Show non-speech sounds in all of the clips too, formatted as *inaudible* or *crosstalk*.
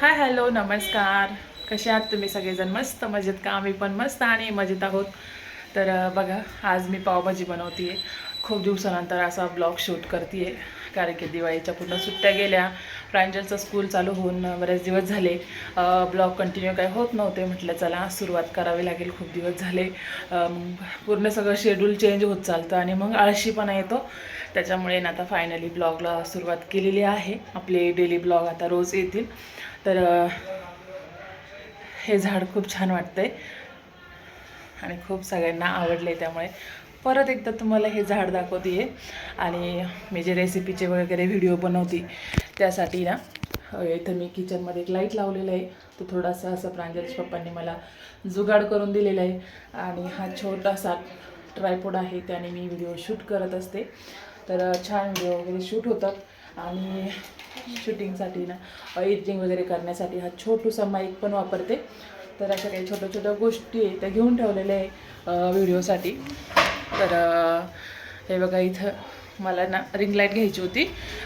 Hello नमस्कार. कसे आहात तुम्ही सगळेजण? मस्त मजेत का? आम्ही पण मस्त आणि मजेत आहोत. तर बघा आज मी पावभाजी बनवते खूप दिवसानंतर असा ब्लॉग शूट करते कारण की दिवाळीच्या पूर्ण सुट्ट्या गेल्या. प्रांजलचं स्कूल चालू होऊन बरेच दिवस झाले. ब्लॉग कंटिन्यू काही होत नव्हते. म्हटलं चला सुरुवात करावी लागेल. खूप दिवस झाले. पूर्ण सगळं शेड्यूल चेंज होत चालतं आणि मग आळशीपणा येतो. त्याच्यामुळे ना आता फायनली ब्लॉगला सुरुवात केलेली आहे. आपले डेली ब्लॉग आता रोज येतील. तर हे झाड खूप छान वाटतंय. आणि खूप सगळ्यांना आवडले त्यामुळे. परत एकदा तुम्हाला हे झाड दाखवते आणि मी जे रेसिपीचे वगैरे व्हिडिओ बनवते त्यासाठी ना इथं मी किचनमध्ये एक लाइट लावलेला आहे. तो थोडासा असं प्रांजलच्या पप्पांनी मला जुगाड करून दिलेला आहे. आणि हा छोटासा ट्रायपोड आहे त्याने मी व्हिडिओ शूट करत असते. तर छान व्हिडिओ वगैरे शूट होतात. आणि शूटिंगसाठी ना एडिटिंग वगैरे करण्यासाठी हा छोटूसा माईक पण वापरते. तर अशा काही छोट्या छोट्या गोष्टी आहे त्या घेऊन ठेवलेल्या आहे व्हिडिओसाठी तर हे बघा इथं मला ना रिंग लाइट घ्यायची होती.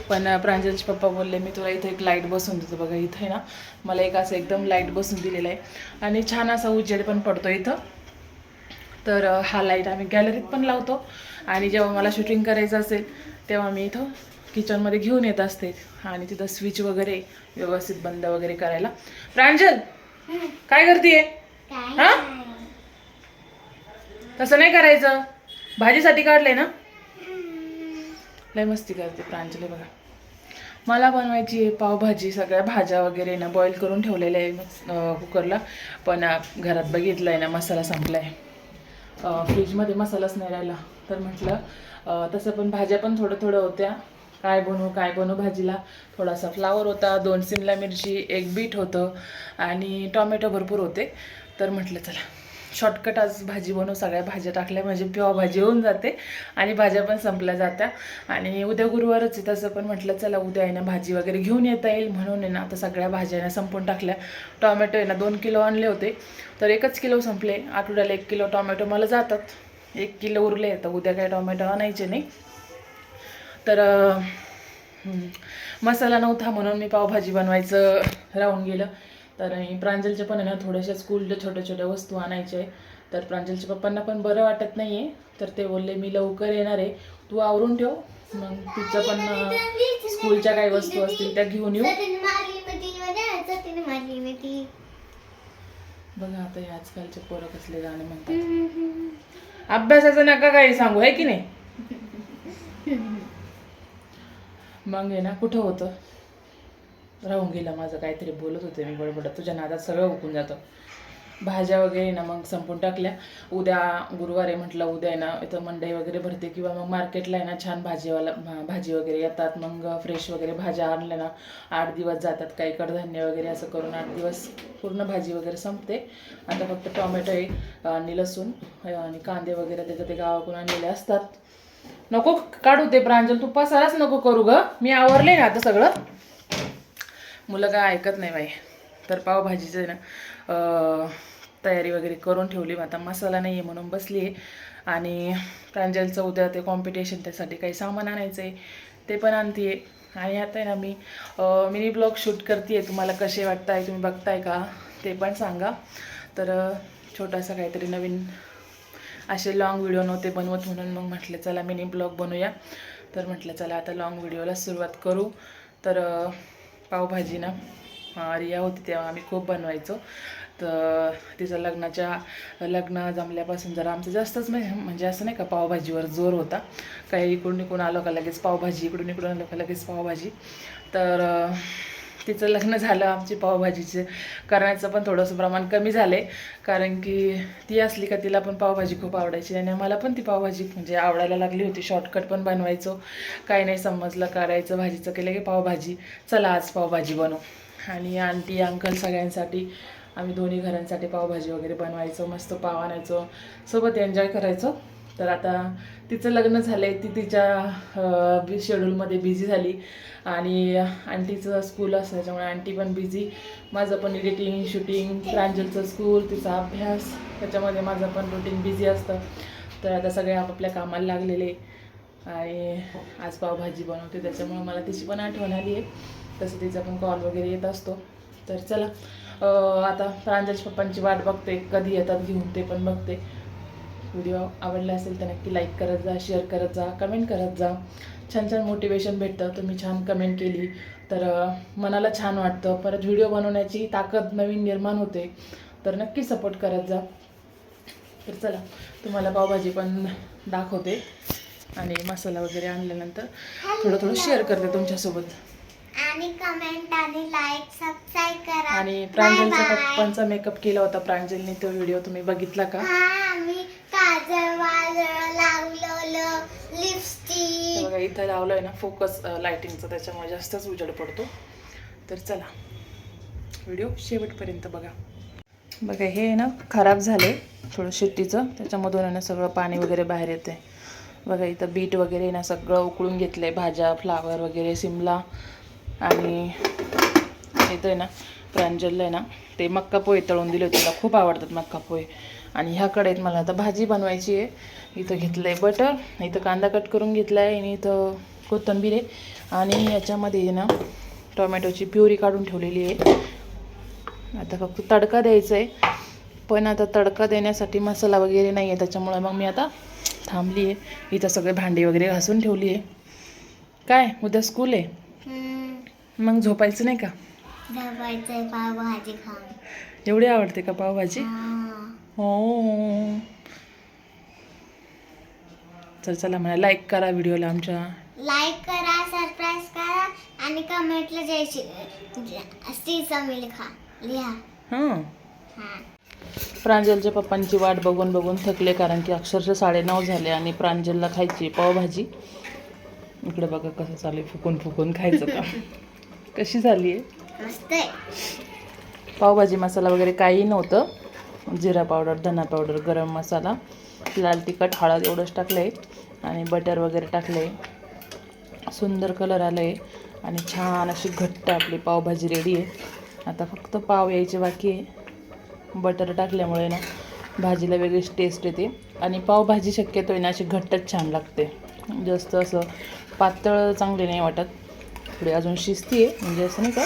पण प्रांजलचे पप्पा बोलले मी तुला इथं एक लाइट बसून देतो. बघा इथं ना मला एक असं एकदम लाइट बसून दिलेलं आहे. आणि छान असा उजेड पण पडतो इथं. तर हा लाइट आम्ही गॅलरीत पण लावतो. आणि जेव्हा मला शूटिंग करायचं असेल तेव्हा मी इथं किचनमध्ये घेऊन येत असते आणि तिथं स्विच वगैरे व्यवस्थित बंद वगैरे करायला. प्रांजल काय करते हा? तसं नाही करायचं. भाजीसाठी काढलंय ना? लय मस्ती करते प्रांजली बघा. मला बनवायची आहे पावभाजी सगळ्या भाज्या वगैरे ना बॉईल करून ठेवलेल्या आहे कुकरला पण घरात बघितलं आहे ना मसाला संपला आहे फ्रीजमध्ये मसालाच नाही राहिला. तर म्हटलं तसं पण भाज्या पण थोडं थोडं होत्या. काय बनवू काय बनवू भाजीला. थोडासा फ्लावर होता दोन सिमला मिरची एक बीट होतं आणि टॉमॅटो भरपूर होते. तर म्हटलं चला शॉर्टकट आज भाजी बनवू. सगळ्या भाज्या टाकल्या म्हणजे पिवा भाजी होऊन जाते आणि भाज्या पण संपल्या जात्या. आणि उद्या गुरुवारच आहे तसं पण म्हटलं चला उद्या आहे ना भाजी वगैरे घेऊन येता येईल म्हणून आहे ना आता सगळ्या भाज्या ना संपून टाकल्या. टॉमॅटो आहे ना दोन किलो आणले होते तर एकच किलो संपले. आठवड्याला एक किलो टॉमॅटो मला जातात. एक किलो उरले तर उद्या काय टॉमॅटो आणायचे नाही. तर मसाला नव्हता म्हणून मी पावभाजी बनवायचं राहून गेलं. तर प्रांजलच्या पण आहे ना थोड्याशा स्कूलच्या छोट्या छोट्या वस्तू आणायच्या आहे. तर प्रांजलच्या पप्पांना पण बरं वाटत नाही आहे तर ते बोलले मी लवकर येणार आहे. तू आवरून ठेव. मग तिचं पण स्कूलच्या काही वस्तू असतील त्या घेऊन येऊ. बघा आता हे आजकालचे पोरं कसले गाणे म्हणतात. अभ्यासाचं नका काही सांगू आहे की नाही? *laughs* मग आहे ना कुठं होतं? राहून गेलं माझं काहीतरी बोलत होते मी बडबडत तुझ्या नादात सगळं उकून जातं. भाज्या वगैरे ना मग संपून टाकल्या. उद्या गुरुवारी म्हटलं उद्या आहे ना इथं मंडई वगैरे भरते किंवा मग मार्केटला आहे ना छान भाजीवाला भा- भाजी वगैरे येतात. मग फ्रेश वगैरे भाज्या आणल्या ना. आठ दिवस जातात काही कडधान्य वगैरे असं करून आठ दिवस पूर्ण भाजी वगैरे संपते. आता फक्त टोमॅटो आहे आणि लसूण आणि कांदे वगैरे त्याचं ते गावाकडून आणलेले असतात. नको काढू ते प्रांजल तू पसाराच नको करू ग. मी आवरले ना आता सगळं. मुलं काय ऐकत नाही बाई. तर पावभाजीचं ना तयारी वगैरे करून ठेवली. आता मसाला नाही आहे म्हणून बसली आहे आणि प्रांजलचं उद्या ते कॉम्पिटिशन त्यासाठी काही सामान आणायचं आहे ते पण आणते आणि आता आहे ना मी मिनी ब्लॉग शूट करते आहे तुम्हाला कसे वाटत आहे तुम्ही बघताय का? ते पण सांगा. तर छोटासा काहीतरी नवीन असे लॉंग व्हिडिओ नव्हते बनवत म्हणून मग म्हटलं चला मिनी ब्लॉग बनवूया. तर म्हटलं चला आता लॉंग व्हिडिओला सुरुवात करू. तर पावभाजी ना रिया होती तेव्हा आम्ही खूप बनवायचो. तर तिचं लग्नाच्या लग्न जमल्यापासून जरा आमचं जास्तच म्हणजे, म्हणजे असं नाही का पावभाजीवर जोर होता. काही इकडून इकडून आलो का लगेच पावभाजी इकडून इकडून आलो का लगेच पावभाजी. तर तिचं लग्न झालं आमची पावभाजीचे. करण्याचं पण थोडंसं प्रमाण कमी झालं. आहे कारण की ती असली का तिला पण पावभाजी खूप आवडायची. आणि मला पण ती पावभाजी म्हणजे आवडायला लागली होती. शॉर्टकट पण बनवायचो. काही नाही समजलं करायचं भाजीचं केलं की पावभाजी. चला आज पावभाजी बनवू. आणि आंटी अंकल सगळ्यांसाठी आम्ही दोन्ही घरांसाठी पावभाजी वगैरे बनवायचो. मस्त पाव आणायचो. सोबत एन्जॉय करायचो. तर आता तिचं लग्न झालं आहे ती तिच्या बी शेड्यूलमध्ये बिझी झाली. आणि आंटीचं स्कूल असतं त्याच्यामुळे आंटी पण बिझी माझं पण एडिटिंग शूटिंग प्रांजलचं स्कूल तिचा अभ्यास त्याच्यामध्ये माझं पण रुटीन बिझी असतं. तर आता सगळे आपापल्या कामाला लागलेले. आणि आज पावभाजी बनवते त्याच्यामुळे मला तिची पण आठवण आली आहे. तसं तिचा पण कॉल वगैरे येत असतो. तर चला आता प्रांजलच्या पप्पांची वाट बघते कधी येतात घेऊन ते पण बघते. व्हिडिओ आवडला असेल तर नक्की लाईक करत जा शेअर करत जा कमेंट करत जा. छान छान मोटिवेशन भेटतं. तुम्ही छान कमेंट केली. तर मनाला छान वाटतं. परत व्हिडिओ बनवण्याची ताकद नवीन निर्माण होते. तर नक्की सपोर्ट करत जा. तर चला तुम्हाला पावभाजी पण दाखवते. आणि मसाला वगैरे आणल्यानंतर थोडं थोडं शेअर करते तुमच्यासोबत. आणि कमेंट आणि लाईक सबस्क्राईब करा. आणि bye. पप्पांचा मेकअप केला होता प्रांजलने. तो व्हिडिओ तुम्ही बघितला का? हा मी काजळ वाजळ लिपस्टिक बघा इथं लावलंय ना फोकस लाइटिंगचा त्याच्यामुळे जास्तच उजेड पडतो. तर चला व्हिडिओ शेवटपर्यंत बघा. बघा हे आहे ना खराब झाले थोडं शिट्टीचं. त्याच्यामधून आहे ना सगळं पाणी वगैरे बाहेर येते बघा इथं बीट वगैरे आहे ना सगळं उकळून घेतलं आहे भाज्या फ्लावर वगैरे शिमला आणि इथं आहे ना प्रांजलला आहे ना ते मक्का पोहे तळून दिले होते. खूप आवडतात मक्का पोहे आणि ह्या कढईत मला आता भाजी बनवायची आहे. इथं घेतलं आहे बटर इथं कांदा कट करून घेतला आहे आणि इथं कोथिंबीर आहे. आणि याच्यामध्ये ना टोमॅटोची प्युरी काढून ठेवलेली आहे. आता फक्त तडका द्यायचा आहे पण आता तडका देण्यासाठी मसाला वगैरे नाही आहे त्याच्यामुळे मग मी आता थांबली आहे. इथं सगळे भांडी वगैरे घासून ठेवली आहे. काय उद्या स्कूल आहे? मग झोपायचं नाही का? झोपायचंय पावभाजी खाऊन. एवढी आवडते का पावभाजी? हा. हो. चल चला मला लाईक करा व्हिडिओला आमच्या. लाईक करा सबस्क्राईब करा आणि कमेंटला जय श्री श्री लिखा लिहा. हां. हा. प्रांजलच्या पप्पांची वाट बघून बघून थकले कारण की अक्षरशः साडेनऊ झाले आणि प्रांजलला खायची पावभाजी. इकडे बघा कसं चालू फुकून फुकून खायचं का? *laughs* कशी झाली आहे? मस्त आहे पावभाजी मसाला वगैरे काही नव्हतं. जिरा पावडर धना पावडर गरम मसाला लाल तिखट हळद एवढंच टाकलं आहे आणि बटर वगैरे टाकलं आहे सुंदर कलर आलं आहे आणि छान अशी घट्ट आपली पावभाजी रेडी आहे. आता फक्त पाव यायचे बाकी आहे. बटर टाकल्यामुळे ना भाजीला वेगळीच टेस्ट येते. आणि पावभाजी शक्यतो आहे ना अशी घट्टच छान लागते. जास्त असं पातळ चांगले नाही वाटत. थोडी अजून शिजती आहे म्हणजे असं नाही का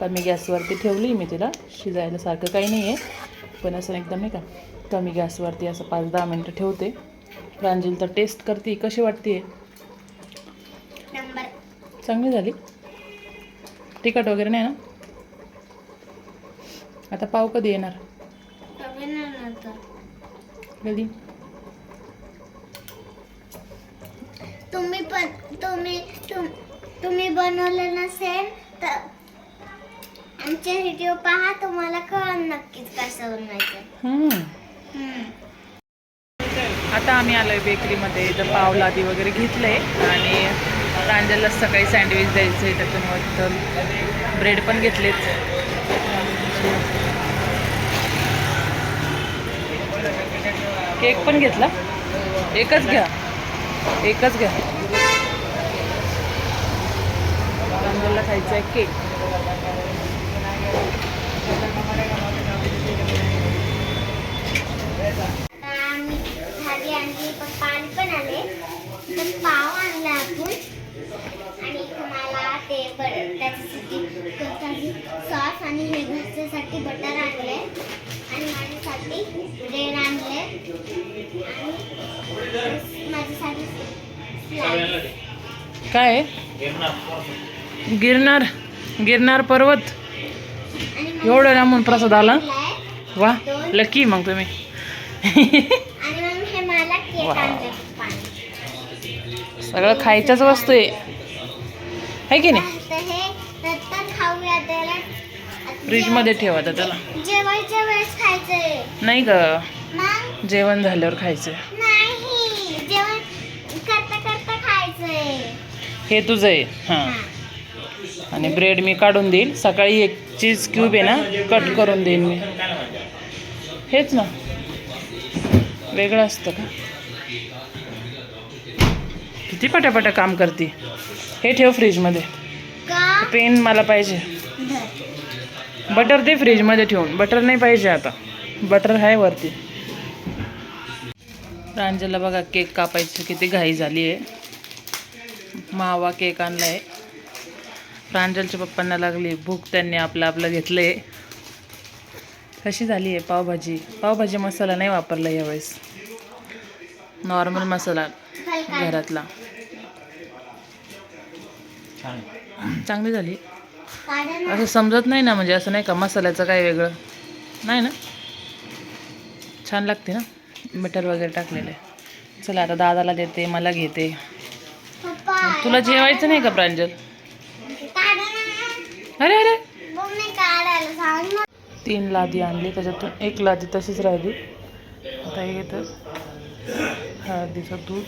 कमी गॅसवरती ठेवली मी तिला. शिजायला सारखं काही नाही आहे पण असं एकदम नाही का कमी गॅसवरती असं पाच दहा मिनटं ठेवते. प्रांजल तर टेस्ट करते कशी वाटते चांगली झाली. तिखट वगैरे नाही ना? आता पाव कधी येणार? कधी? तुम्ही पण तुम्ही तुम तुम्ही बनवलं नसेल तर आमचे व्हिडिओ पहा तुम्हाला कळण नक्कीच कसं बनवायचं. हम्म. आता आम्ही आलो आहे बेकरीमध्ये इथं पाव लादी वगैरे घेतलं आहे आणि प्रांजलला सकाळी सँडविच द्यायचं आहे त्याच्यामुळे ब्रेड पण घेतलेत. केक पण घेतला. एकच घ्या. एकच घ्या. प्रांजलला खायचा आहे केक भाजी आणली पप्पा आणि पण आले तर पाव आणला आपण आणि तुम्हाला ते बटर त्याच्यासाठी सॉस आणि हे घरच्यासाठी बटर आणले आणि माझ्यासाठी ब्रेड आणले आणि माझ्यासाठी काय? गिरनार गिरनार पर्वत. एवढं लांबून प्रसाद आला. वा लकी मग तुम्ही. सगळं खायच्याच वस्तू आहे. है की नाही? फ्रीजमध्ये ठेव आता त्याला. नाही ग. जेवण झाल्यावर खायचं नाही. जेवण करता करता खायचंय. हे तुझं आहे. हां. आणि ब्रेड मी काढून देईल. सकाळी एक चीज क्यूब आहे ना कट करून देईन मी. हेच ना. वेगळं असतं का? किती पटापटा काम करते. हे ठेव फ्रीजमध्ये. पेन मला पाहिजे. बटर दे फ्रीजमध्ये ठेवून. बटर नाही पाहिजे आता. बटर आहे वरती. प्रांजलला बघा केक कापायची किती घाई झाली आहे. मावा केक आणला आहे प्रांजलच्या पप्पांना लागली. भूक त्यांनी आपलं आपलं घेतलं आहे कशी झाली आहे पावभाजी? पावभाजी मसाला नाही वापरला यावेळेस. नॉर्मल मसाला घरातला. चांगली झाली. असं समजत नाही ना म्हणजे असं नाही का मसाल्याचं काय वेगळं? नाही ना? छान लागते ना बटर वगैरे टाकलेलं. आहे चला आता दादाला देते मला घेते. तुला जेवायचं नाही का प्रांजल? अरे अरे. तीन लादी आणली त्याच्यातून एक लादी तशीच राहिली. आता हे घेतं हळदीचं दूध.